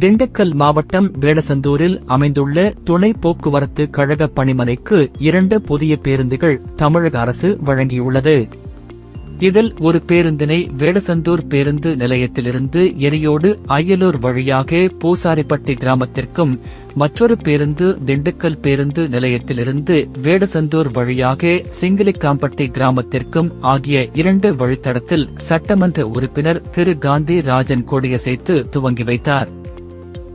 திண்டுக்கல் மாவட்டம் வேடசந்தூரில் அமைந்துள்ள துணை போக்குவரத்து கழக பணிமனைக்கு இரண்டு புதிய பேருந்துகள் தமிழக அரசு வழங்கியுள்ளது. இதில் ஒரு பேருந்தினை வேடசந்தூர் பேருந்து நிலையத்திலிருந்து எரியோடு அய்யலூர் வழியாக பூசாரிப்பட்டி கிராமத்திற்கும் மற்றொரு பேருந்து திண்டுக்கல் பேருந்து நிலையத்திலிருந்து வேடசந்தூர் வழியாக சிங்கிலிக்காம்பட்டி கிராமத்திற்கும் ஆகிய இரண்டு வழித்தடத்தில் சட்டமன்ற உறுப்பினர் திரு. காந்தி ராஜன் கொடியசைத்து துவங்கி வைத்தார்.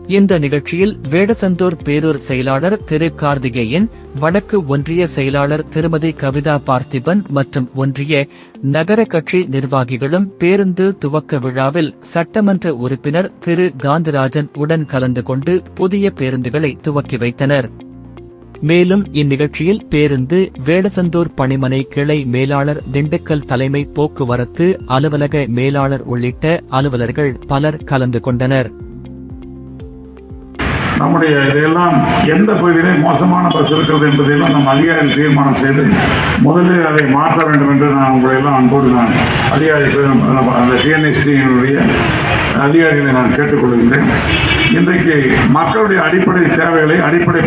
இந்த நிகழ்ச்சியில் வேடசந்தூர் பேரூர் செயலாளர் திரு கார்த்திகேயன் வடக்கு ஒன்றிய செயலாளர் திருமதி கவிதா பார்த்திபன் மற்றும் ஒன்றிய நகர கட்சி நிர்வாகிகளும் பேருந்து துவக்க விழாவில் சட்டமன்ற உறுப்பினர் திரு காந்திராஜன் உடன் கலந்து கொண்டு புதிய பேருந்துகளை துவக்கி வைத்தனர். மேலும் இந்நிகழ்ச்சியில் பேருந்து வேடசந்தூர் பணிமனை கிளை மேலாளர் திண்டுக்கல் தலைமை போக்குவரத்து அலுவலக மேலாளர் உள்ளிட்ட அலுவலர்கள் பலர் கலந்து கொண்டனர். நம்முடைய இதையெல்லாம் எந்த பகுதியிலே மோசமான பஸ் இருக்கிறது என்பதையெல்லாம் நம் அதிகாரிகள் தீர்மானம் செய்து முதலில் அதை மாற்ற வேண்டும் என்று நான் உங்களையெல்லாம் அன்போடு நான் அதிகாரிகள் அந்த டிஎன்எஸ்டியினுடைய அதிகாரிகளை நான் கேட்டுக்கொள்கின்றேன். இன்றைக்கு மக்களுடைய அடிப்படை தேவைகளை அடிப்படை